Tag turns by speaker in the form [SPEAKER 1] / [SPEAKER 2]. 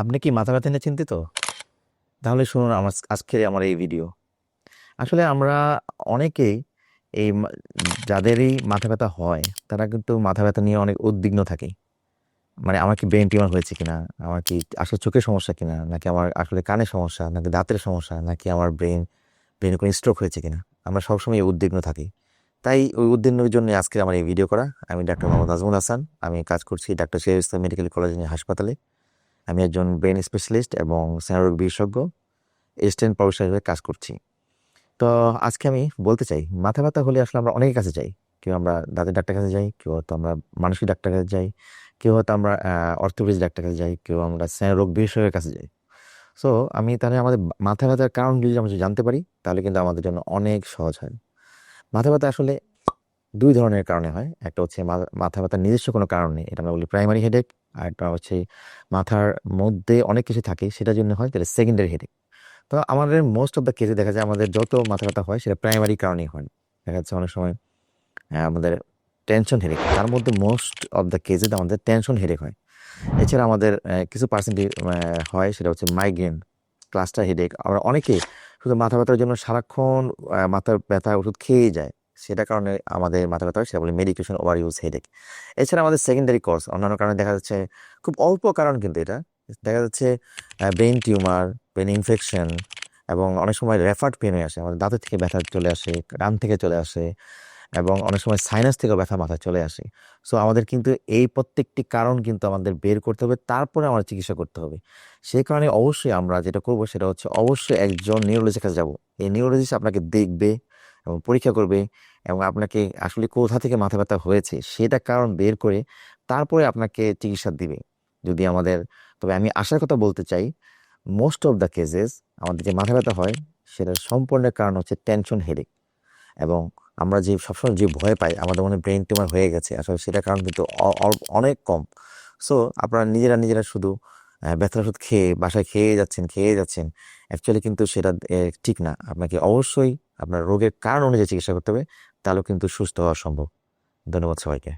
[SPEAKER 1] আপনি কি মাথা ব্যথা নিয়ে চিন্তিত? তাহলে শুনুন, আমার আজকের আমার এই ভিডিও আসলে আমরা অনেকেই এই যাদেরই মাথা ব্যথা হয়, তারা কিন্তু মাথা ব্যথা নিয়ে অনেক উদ্বিগ্ন থাকে। মানে আমার কি ব্রেন টিউমার হয়েছে কিনা? আমার কি আসলে চোখের সমস্যা কিনা? নাকি আমার আসলে কানের সমস্যা, নাকি দাঁতের সমস্যা, নাকি আমার ব্রেন ব্রেনে কোনো স্ট্রোক হয়েছে কিনা? আমরা সবসময় উদ্বিগ্ন থাকি। তাই ওই উদ্বিগ্নের জন্য আজকে আমার এই ভিডিও করা। আমি ডাক্তার মোহাম্মদ নাজমুল হাসান। আমি কাজ করছি doctor Sheikh Islam medical college হাসপাতালে। আমি একজন ব্রেন স্পেশালিস্ট এবং স্নায়ুরোগ বিশেষজ্ঞ এসিস্ট্যান্ট প্রফেসর হিসেবে কাজ করছি। তো আজকে আমি বলতে চাই, মাথা ব্যথা হলে আসলে আমরা অনেকের কাছে যাই। কেউ আমরা দাঁতের ডাক্তার কাছে যাই, কেউ হয়তো আমরা মানসিক ডাক্তার কাছে যাই, কেউ হয়তো আমরা অর্থোপেডিক ডাক্তার কাছে যাই, কেউ আমরা স্নায়ুরোগ বিশেষজ্ঞের কাছে যাই। সো আমি তাহলে আমাদের মাথা ব্যথার কারণ যদি আমরা জানতে পারি, তাহলে কিন্তু আমাদের জন্য অনেক সহজ হয়। মাথা ব্যথা আসলে দুই ধরনের কারণে হয়। একটা হচ্ছে মাথা ব্যথার নিজস্ব কোনো কারণ নেই, এটা আমরা বলি প্রাইমারি হেডেক একটা হচ্ছে মাথার মধ্যে অনেক কিছু থাকে, সেটার জন্য হয় তাহলে সেকেন্ডারি হেডেক তো আমাদের মোস্ট অফ দ্য কেসে দেখা যায় আমাদের যত মাথা ব্যথা হয়, সেটা প্রাইমারি কারণেই হয়। দেখা যাচ্ছে অনেক সময় আমাদের টেনশন হেডেক তার মধ্যে মোস্ট অফ দ্য কেসে আমাদের টেনশন হেডেক হয়। এছাড়া আমাদের কিছু পার্সেন্টেজ হয়, সেটা হচ্ছে মাইগ্রেন ক্লাস্টার হেডেক আমরা অনেকে শুধু মাথা ব্যথার জন্য সারাক্ষণ মাথার ব্যথা ওষুধ খেয়েই যায়। সেটা কারণে আমাদের মাথা ব্যথা হয়, সেটা বলে মেডিকেশন ওভার ইউজ হেডেক এছাড়া আমাদের সেকেন্ডারি কজ অন্যান্য কারণে দেখা যাচ্ছে খুব অল্প কারণ কিন্তু এটা। দেখা যাচ্ছে ব্রেন টিউমার ব্রেন ইনফেকশন এবং অনেক সময় রেফার্ড পেন হয়ে আসে। আমাদের দাঁতের থেকে ব্যথা চলে আসে, কান থেকে চলে আসে এবং অনেক সময় সাইনাস থেকেও ব্যথা মাথায় চলে আসে। সো আমাদের কিন্তু এই প্রত্যেকটি কারণ কিন্তু আমাদের বের করতে হবে, তারপরে আমরা চিকিৎসা করতে হবে। সেই কারণে অবশ্যই আমরা যেটা করব সেটা হচ্ছে অবশ্যই একজন নিউরোলজিস্টের কাছে যাব। এই নিউরোলজিস্ট আপনাকে দেখবে এবং পরীক্ষা করবে এবং আপনাকে আসলে কোথা থেকে মাথা ব্যথা হয়েছে সেটা কারণ বের করে তারপরে আপনাকে চিকিৎসা দিবে। যদি আমাদের, তবে আমি আশার কথা বলতে চাই মোস্ট অফ দ্য কেসেস আমাদের যে মাথা ব্যথা হয় সেটার সম্পূর্ণ কারণ হচ্ছে টেনশন হেডেক এবং আমরা যে সবসময় যে ভয় পাই, আমাদের মনে ব্রেন টিউমার হয়ে গেছে। আসলে সেটার কারণ কিন্তু অনেক কম। সো আপনারা নিজেরা নিজেরা শুধু ব্যথার ওষুধ খেয়ে বাসায় খেয়ে যাচ্ছেন খেয়ে যাচ্ছেন অ্যাকচুয়ালি কিন্তু সেটা ঠিক না। আপনাকে অবশ্যই আপনার রোগের কারণ অনুযায়ী চিকিৎসা করতে হবে, তাহলেও কিন্তু সুস্থ হওয়া সম্ভব। ধন্যবাদ সবাইকে।